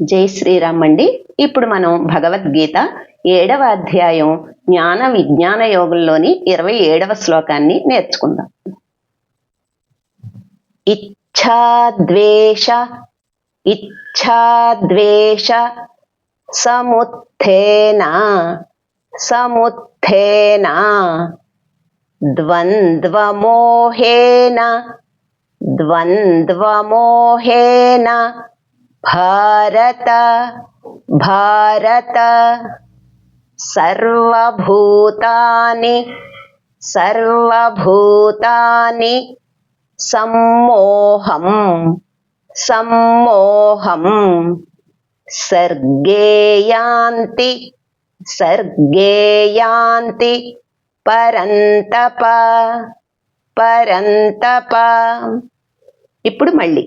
జై శ్రీరామ్ అండి. ఇప్పుడు మనం భగవద్గీత ఏడవ అధ్యాయం జ్ఞాన విజ్ఞాన యోగంలోని ఇరవై ఏడవ శ్లోకాన్ని నేర్చుకుందాం. ఇచ్ఛాద్వేష ఇచ్ఛాద్వేష సముత్థేన సముత్థేన ద్వంద్వమోహేన ద్వంద్వమోహేన భారత భారత సర్వభూతాని సర్వభూతాని సమ్మోహం సమ్మోహం సర్గేయాంతి సర్గేయాంతి పరంతప పరంతప ఇప్పుడు మళ్ళీ.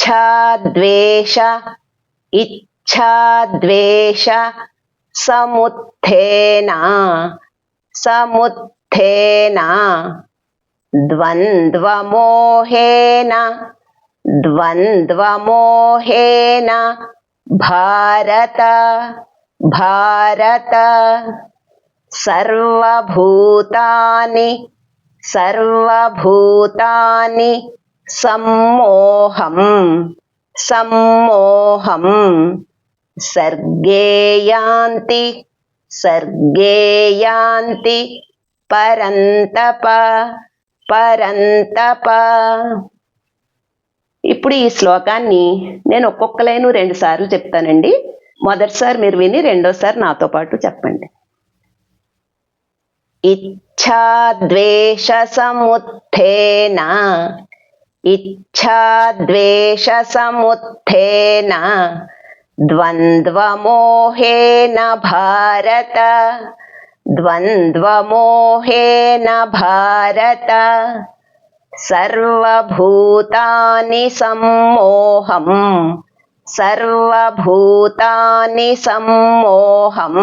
ఇచ్ఛాద్వేష ఇచ్ఛాద్వేష సముత్థేన సముత్థేన ద్వంద్వమోహేన ద్వంద్వమోహేన భారత భారత సర్వభూతాని సర్వభూతాని సమ్మోహం సమ్మోహం. సర్గేయాంతి సర్గేయాంతి. పరంతప పరంతప. ఇప్పుడు ఈ శ్లోకాన్ని నేను ఒక్కొక్క లైను రెండు సార్లు చెప్తానండి. మొదటిసారి మీరు విని రెండోసారి నాతో పాటు చెప్పండి. ఇచ్ఛాద్వేష సముత్థేన ఇచ్ఛాద్వేష సముత్థేన ద్వంద్వమోహేన భారత ద్వంద్వమోహేన భారత సర్వభూతాని సమ్మోహం సర్వభూతాని సమ్మోహం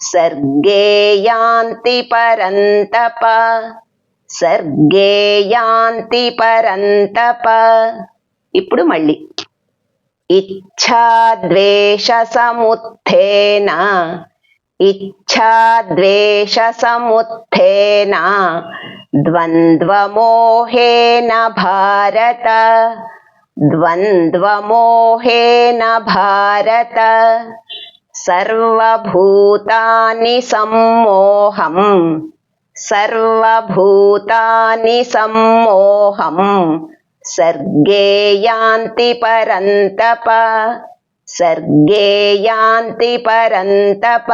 సర్గేయాంతి పరంతప సర్గేయాంతి పరంతప. ఇప్పుడు మళ్ళీ. ఇచ్ఛాద్వేష సముత్థేన ఇచ్ఛాద్వేష సముత్థేన ద్వంద్వమోహేన భారత. ద్వంద్వమోహేన భారత. సర్వభూతాని సమ్మోహం. సర్వభూతాని సమ్మోహం. సర్గేయాంతి పరంతప. సర్గేయాంతి పరంతప.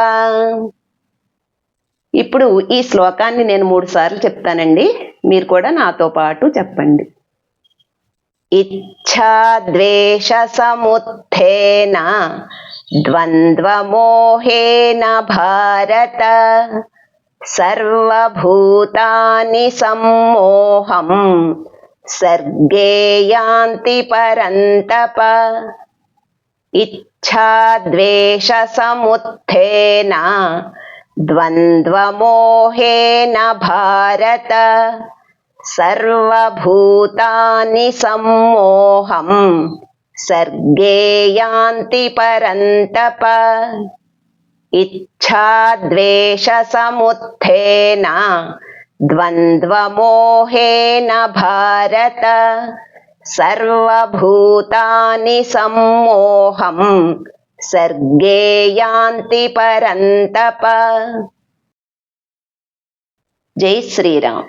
ఇప్పుడు ఈ శ్లోకాన్ని నేను మూడు సార్లు చెప్తానండి. మీరు కూడా నాతో పాటు చెప్పండి. ఇచ్ఛాద్వేష సముత్థేన ద్వంద్వమోహేన భారత. సర్వభూతాని సమ్మోహం సర్గేయాంతి పరంతప ఇచ్ఛాద్వేష సముత్థేన ద్వంద్వమోహేన భారత సర్వభూతాని సమ్మోహం సర్గేయాంతి పరంతప ఇచ్ఛాద్వేష సముత్థేన ద్వంద్వమోహేన భారత సర్వభూతాని సమ్మోహం సర్గేయాంతి పరంతప జై శ్రీరామ్